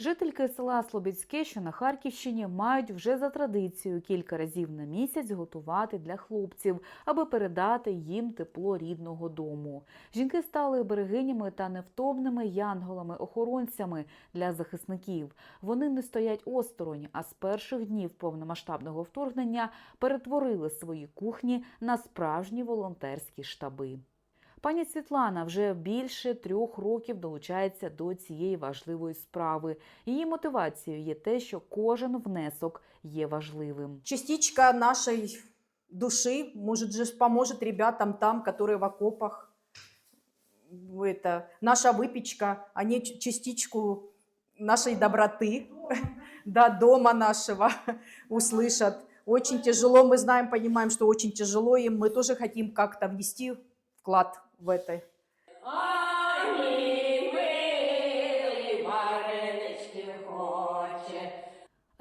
Жительки села Слобідське, що на Харківщині, мають вже за традицією кілька разів на місяць готувати для хлопців, аби передати їм тепло рідного дому. Жінки стали берегинями та невтомними янголами-охоронцями для захисників. Вони не стоять осторонь, а з перших днів повномасштабного вторгнення перетворили свої кухні на справжні волонтерські штаби. Пані Світлана вже більше трьох років долучається до цієї важливої справи. Її мотивацією є те, що кожен внесок є важливим. частичка нашей души, может же поможет ребятам там, которые в окопах. Это наша выпечка, они ч- частичку нашей доброты, да, дома нашего услышат. Очень тяжело, мы знаем, понимаем, что очень тяжело им. Мы тоже хотим как-то внести вклад в это. Ані милий варенички хоче.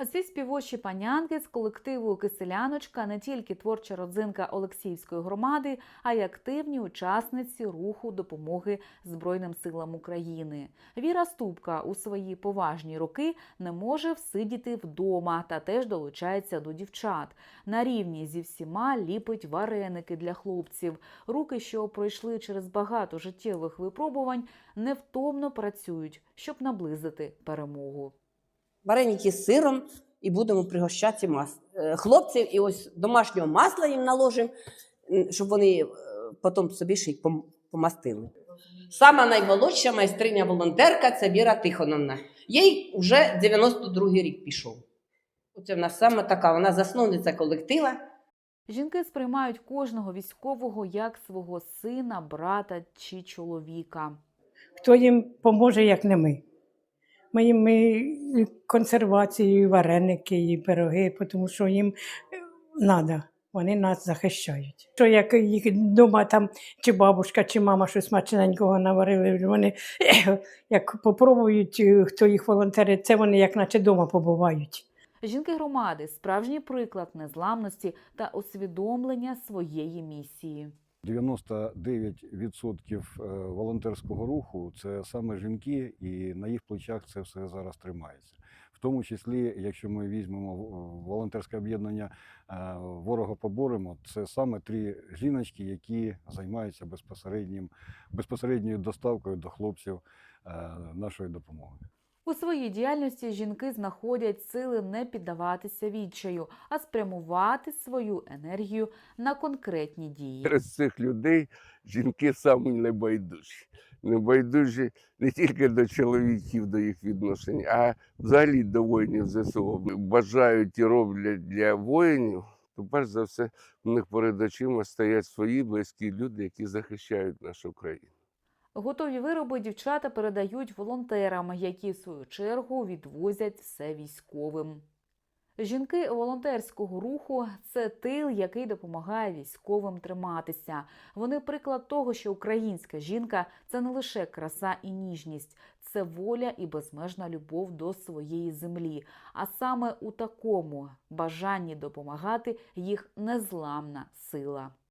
Ці співочі панянки з колективу Киселяночка не тільки творча родзинка Олексіївської громади, а й активні учасниці руху допомоги Збройним силам України. Віра Ступка у свої поважні роки не може всидіти вдома та теж долучається до дівчат. На рівні зі всіма ліпить вареники для хлопців. Руки, що пройшли через багато життєвих випробувань, невтомно працюють, щоб наблизити перемогу. Вареники з сиром і будемо пригощати мас... е, хлопців. І ось домашнього масла їм наложимо, щоб вони е, потім собі ще й помастили. Сама наймолодша майстриня волонтерка це Віра Тихоновна. Їй вже 92-й рік пішов. Оце в нас саме така, вона засновниця колектива. Жінки сприймають кожного військового як свого сина, брата чи чоловіка. Хто їм поможе, як не ми. Ми і вареники, і пироги, тому що їм треба, вони нас захищають. Що як їх вдома там чи бабушка, чи мама щось смачненького наварили, вони як попробують, хто їх волонтери, це вони як наче вдома побувають. Жінки громади справжній приклад незламності та усвідомлення своєї місії. 99% е, волонтерського руху це саме жінки, і на їх плечах це все зараз тримається. В тому числі, якщо ми візьмемо в- волонтерське об'єднання е, ворога поборемо, це саме три жіночки, які займаються безпосереднім безпосередньою доставкою до хлопців е, нашої допомоги. У своїй діяльності жінки знаходять сили не піддаватися відчаю, а спрямувати свою енергію на конкретні дії. Серед цих людей жінки самі небайдужі. Небайдужі не тільки до чоловіків, до їх відношень, а взагалі до воїнів ЗСУ. Бажають і роблять для воїнів, то перш за все у них перед очима стоять свої близькі люди, які захищають нашу країну. Готові вироби дівчата передають волонтерам, які в свою чергу відвозять все військовим. Жінки волонтерського руху це тил, який допомагає військовим триматися. Вони приклад того, що українська жінка це не лише краса і ніжність, це воля і безмежна любов до своєї землі. А саме у такому бажанні допомагати їх незламна сила.